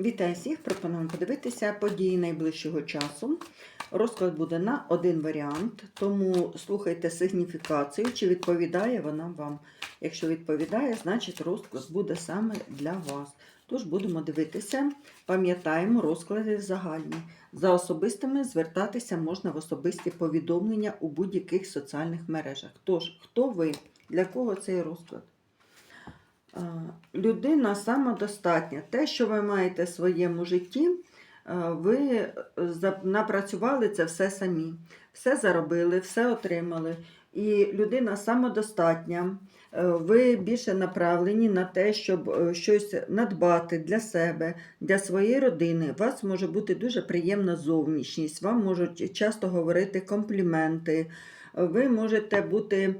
Вітаю всіх! Пропонуємо подивитися події найближчого часу. Розклад буде на один варіант, тому слухайте сигніфікацію, чи відповідає вона вам. Якщо відповідає, значить розклад буде саме для вас. Тож будемо дивитися, пам'ятаємо розклади загальні. За особистими звертатися можна в особисті повідомлення у будь-яких соціальних мережах. Тож, хто ви? Для кого цей розклад? Е, Людина самодостатня. Те, що ви маєте в своєму житті, е, ви напрацювали це все самі. Все заробили, все отримали. І людина самодостатня. Е, Ви більше направлені на те, щоб е, щось надбати для себе, для своєї родини. У вас може бути дуже приємна зовнішність, вам можуть часто говорити компліменти. Ви можете бути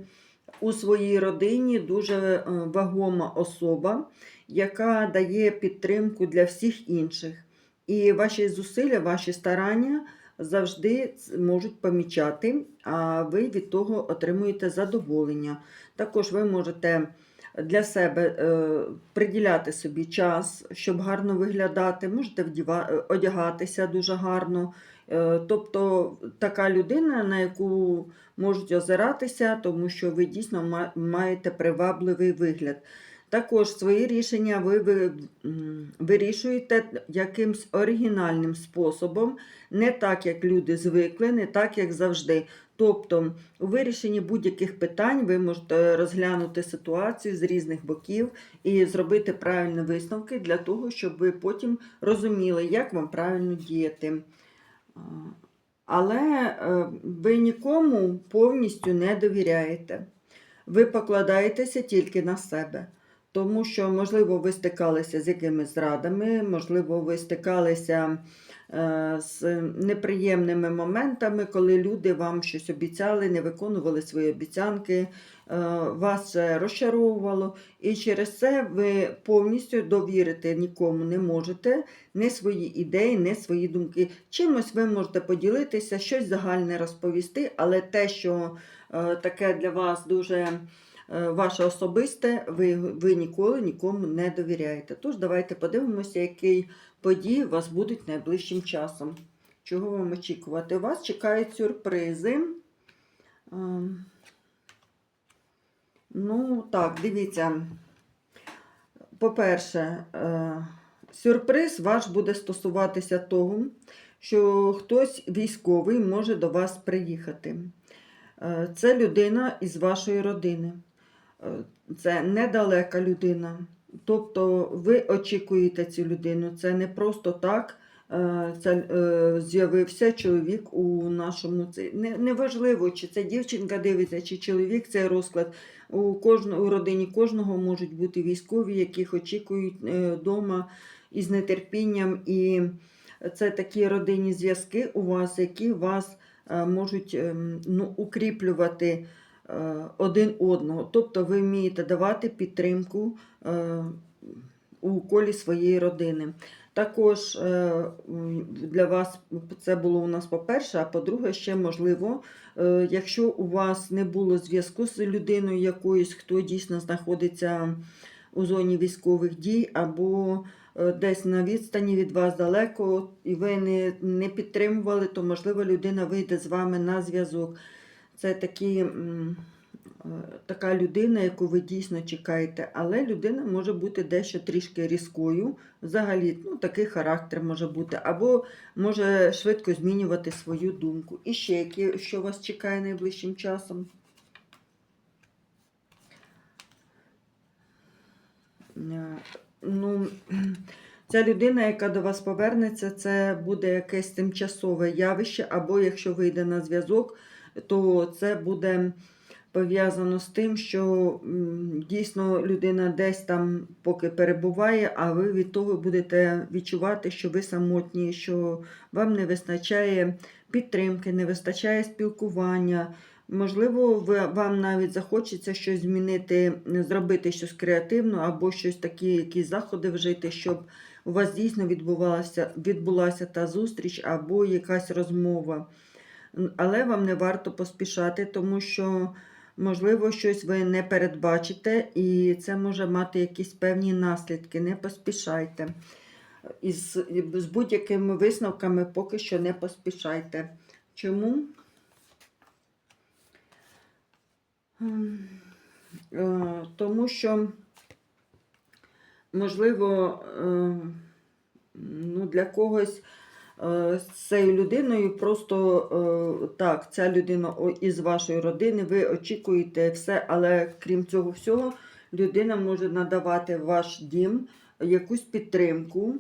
у своїй родині дуже е, вагома особа, яка дає підтримку для всіх інших. І ваші зусилля, ваші старання завжди можуть помічати, а ви від того отримуєте задоволення. Також ви можете для себе е, приділяти собі час, щоб гарно виглядати, можете одягатися дуже гарно. Е, Тобто така людина, на яку можуть озиратися, тому що ви дійсно маєте привабливий вигляд. Також свої рішення ви, ви вирішуєте якимсь оригінальним способом, не так, як люди звикли, не так, як завжди. Тобто, у вирішенні будь-яких питань ви можете розглянути ситуацію з різних боків і зробити правильні висновки для того, щоб ви потім розуміли, як вам правильно діяти. Але е, ви нікому повністю не довіряєте. Ви покладаєтеся тільки на себе. Тому що, можливо, ви стикалися з якимись зрадами, можливо, ви стикалися е, з неприємними моментами, коли люди вам щось обіцяли, не виконували свої обіцянки, вас розчаровувало. І через це ви повністю довірити нікому не можете, не свої ідеї, не свої думки. Чимось ви можете поділитися, щось загальне розповісти, але те, що е, таке для вас дуже е, ваше особисте, ви, ви ніколи нікому не довіряєте. Тож давайте подивимося, які події вас будуть найближчим часом. Чого вам очікувати? Вас чекають сюрпризи. Ну, так, дивіться. По-перше, е, сюрприз ваш буде стосуватися того, що хтось військовий може до вас приїхати. Е, Це людина із вашої родини. Е, Це недалека людина. Тобто ви очікуєте цю людину. Це не просто так. Е, Це е, з'явився чоловік у нашому це не, неважливо, чи це дівчинка дивиться, чи чоловік цей розклад. У кожного у родині кожного можуть бути військові, яких очікують вдома із нетерпінням. І це такі родинні зв'язки у вас, які вас е, можуть ем, ну, укріплювати е, один одного. Тобто ви вмієте давати підтримку е, у колі своєї родини. Також е, для вас це було у нас по-перше, а по-друге, ще можливо, е, якщо у вас не було зв'язку з людиною якоюсь, хто дійсно знаходиться у зоні військових дій, або е, десь на відстані від вас далеко, і ви не, не підтримували, то можливо людина вийде з вами на зв'язок. Це такі, така людина, яку ви дійсно чекаєте, але людина може бути дещо трішки різкою. Взагалі, ну, такий характер може бути, або може швидко змінювати свою думку. І ще які, що вас чекає найближчим часом? Е, Ну, ця людина, яка до вас повернеться, це буде якесь тимчасове явище, або якщо вийде на зв'язок, то це буде пов'язано з тим, що дійсно людина десь там поки перебуває, а ви від того будете відчувати, що ви самотні, що вам не вистачає підтримки, не вистачає спілкування. Можливо, вам навіть захочеться щось змінити, зробити щось креативно, або щось такі, якісь заходи вжити, щоб у вас дійсно відбувалася, відбулася та зустріч або якась розмова. Але вам не варто поспішати, тому що, можливо, щось ви не передбачите, і це може мати якісь певні наслідки. Не поспішайте. із, з будь-якими висновками поки що не поспішайте. Чому? Ем, е, Тому що, можливо, е, ну, для когось з цією людиною просто е, так, ця людина із вашої родини, ви очікуєте все, але крім цього всього, людина може надавати ваш дім якусь підтримку,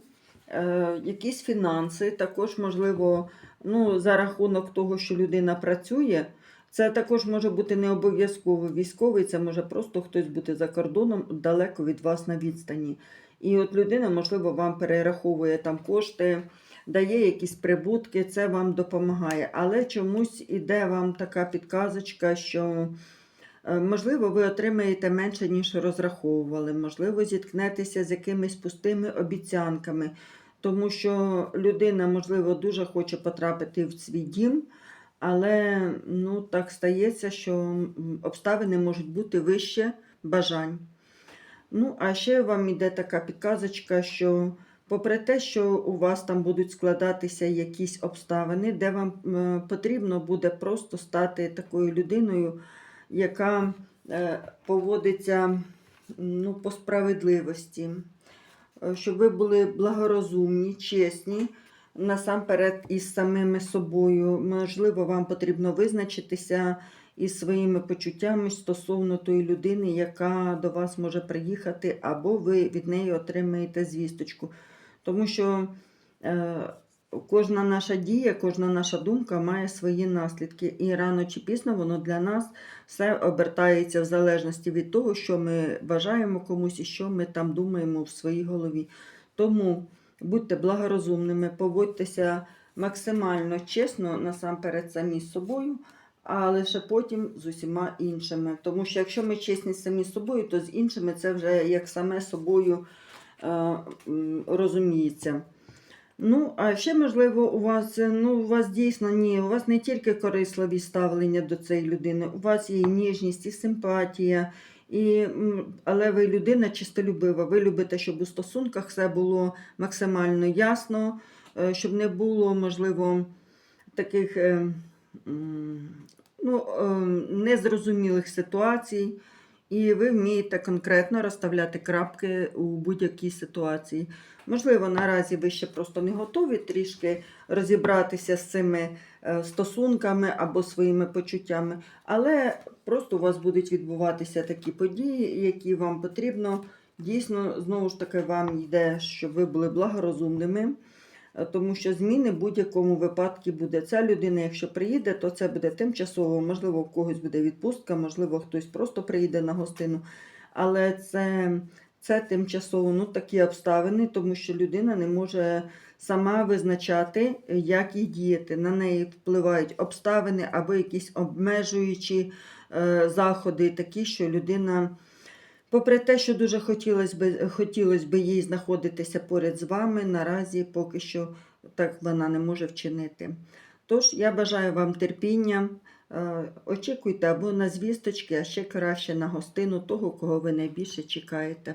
е, якісь фінанси, також, можливо, ну, за рахунок того, що людина працює. Це також може бути не обов'язково військовий, це може просто хтось бути за кордоном далеко від вас на відстані. І от людина, можливо, вам перераховує там кошти, дає якісь прибутки, це вам допомагає. Але чомусь іде вам така підказочка, що е, можливо ви отримаєте менше, ніж розраховували, можливо, зіткнетеся з якимись пустими обіцянками, тому що людина, можливо, дуже хоче потрапити в свій дім. Але ну, так стається, що обставини можуть бути вище бажань. Ну, а ще вам іде така підказочка, що попри те, що у вас там будуть складатися якісь обставини, де вам е, потрібно буде просто стати такою людиною, яка е, поводиться ну, по справедливості, Е, щоб ви були благорозумні, чесні, насамперед із самими собою. Можливо, вам потрібно визначитися із своїми почуттями стосовно тої людини, яка до вас може приїхати, або ви від неї отримаєте звісточку. Тому що е, кожна наша дія, кожна наша думка має свої наслідки, і рано чи пізно воно для нас все обертається в залежності від того, що ми бажаємо комусь і що ми там думаємо в своїй голові. Тому будьте благорозумними, поводьтеся максимально чесно насамперед самі з собою, а лише потім з усіма іншими. Тому що якщо ми чесні самі з собою, то з іншими це вже як саме собою розуміється. Ну, а ще, можливо, у вас, е, ну, у вас дійсно ні, у вас не тільки корисливі ставлення до цієї людини, у вас є і ніжність, і симпатія, і, але ви людина чистолюбива. Ви любите, щоб у стосунках все було максимально ясно, е, щоб не було, можливо, таких е, ну, е, незрозумілих ситуацій. І ви вмієте конкретно розставляти крапки у будь-якій ситуації. Можливо, наразі ви ще просто не готові трішки розібратися з цими е, стосунками або своїми почуттями, але просто у вас будуть відбуватися такі події, які вам потрібно. Дійсно, знову ж таки, вам йде, щоб ви були благорозумними, тому що зміни в будь-якому випадку буде. Ця людина, якщо приїде, то це буде тимчасово. Можливо, у когось буде відпустка, можливо, хтось просто приїде на гостину. Але це це тимчасово ну, такі обставини, тому що людина не може сама визначати, як їй діяти. На неї впливають обставини або якісь обмежуючі е, заходи, такі, що людина, попри те, що дуже хотілося б, хотілося б їй знаходитися поряд з вами, наразі поки що так вона не може вчинити. Тож я бажаю вам терпіння. Е, Очікуйте або на звісточки, а ще краще на гостину того, кого ви найбільше чекаєте.